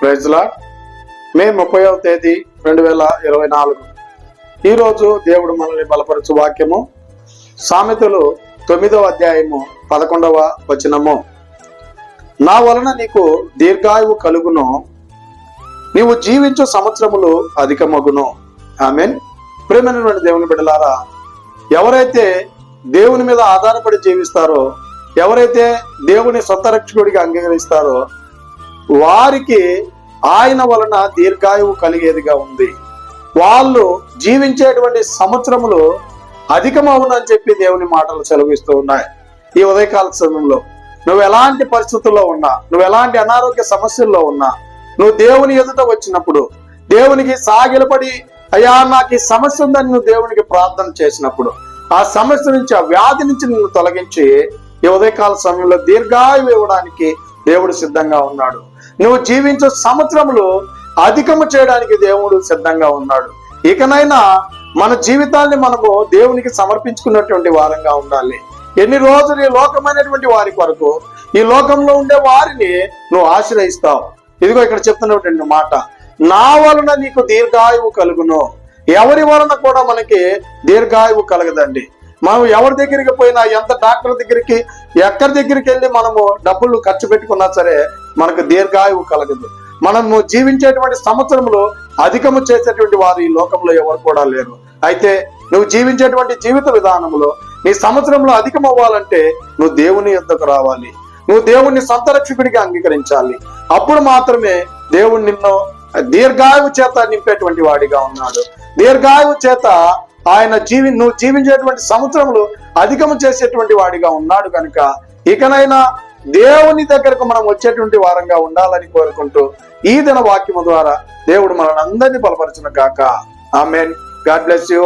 ప్రైజ్లా మే ముప్పైవ తేదీ రెండు వేల ఇరవై నాలుగు. ఈరోజు దేవుడు మనల్ని బలపరచు వాక్యము. సామెతలు తొమ్మిదవ అధ్యాయము పదకొండవ వచనము. నా వలన నీకు దీర్ఘాయువు కలుగును. నీవు జీవించు సంవత్సరములు అధికమగును. ఆమెన్. ప్రేమైనటువంటి దేవుని బిడ్డలారా ఎవరైతే దేవుని మీద ఆధారపడి జీవిస్తారో ఎవరైతే దేవుని సొంత రక్షకుడిగా అంగీకరిస్తారో వారికి ఆయన వలన దీర్ఘాయువు కలిగేదిగా ఉంది. వాళ్ళు జీవించేటువంటి సంవత్సరములు అధికమవునని చెప్పి దేవుని మాటలు సెలవిస్తూ ఉన్నాయి. ఈ ఉదయకాల సమయంలో నువ్వు ఎలాంటి పరిస్థితుల్లో ఉన్నా నువ్వు ఎలాంటి అనారోగ్య సమస్యల్లో ఉన్నా నువ్వు దేవుని ఎదుట వచ్చినప్పుడు దేవునికి సాగిలపడి అయ్యా నాకు ఈ సమస్య ఉందని నువ్వు దేవునికి ప్రార్థన చేసినప్పుడు ఆ సమస్య నుంచి ఆ వ్యాధి నుంచి నిన్ను తొలగించి ఈ ఉదయకాల సమయంలో దీర్ఘాయువు ఇవ్వడానికి దేవుడు సిద్ధంగా ఉన్నాడు. నువ్వు జీవించే సంవత్సరంలో అధికము చేయడానికి దేవుడు సిద్ధంగా ఉన్నాడు. ఇకనైనా మన జీవితాన్ని మనము దేవునికి సమర్పించుకున్నటువంటి వారంగా ఉండాలి. ఎన్ని రోజులు ఈ లోకమైనటువంటి వారి కొరకు ఈ లోకంలో ఉండే వారిని నువ్వు ఆశ్రయిస్తావు. ఇదిగో ఇక్కడ చెప్తున్నటువంటి మాట నా వలన నీకు దీర్ఘాయువు కలుగును. ఎవరి వలన కూడా మనకి దీర్ఘాయువు కలగదండి. మనం ఎవరి దగ్గరికి పోయినా ఎంత డాక్టర్ దగ్గరికి ఎక్కడి దగ్గరికి వెళ్ళి మనము డబ్బులు ఖర్చు పెట్టుకున్నా సరే మనకు దీర్ఘాయువు కలగదు. మనము జీవించేటువంటి సంవత్సరంలో అధికము చేసేటువంటి వారు ఈ లోకంలో ఎవరు కూడా లేరు. అయితే నువ్వు జీవించేటువంటి జీవిత విధానంలో నీ సంవత్సరంలో అధికం అవ్వాలంటే నువ్వు దేవుని యుద్ధకు రావాలి. నువ్వు దేవుణ్ణి సంతరక్షకుడిగా అంగీకరించాలి. అప్పుడు మాత్రమే దేవుడు నిన్ను దీర్ఘాయువు చేత నింపేటువంటి వాడిగా ఉన్నాడు. దీర్ఘాయువు చేత ఆయన జీవి నువ్వు జీవించేటువంటి సంవత్సరములు అధికము చేసేటువంటి వాడిగా ఉన్నాడు కనుక ఇకనైనా దేవుని దగ్గరకు మనం వచ్చేటువంటి వారంగా ఉండాలని కోరుకుంటూ ఈ దిన వాక్యము ద్వారా దేవుడు మనందరినీ అందరినీ బలపరచును కాక ఆమెన్. God bless you.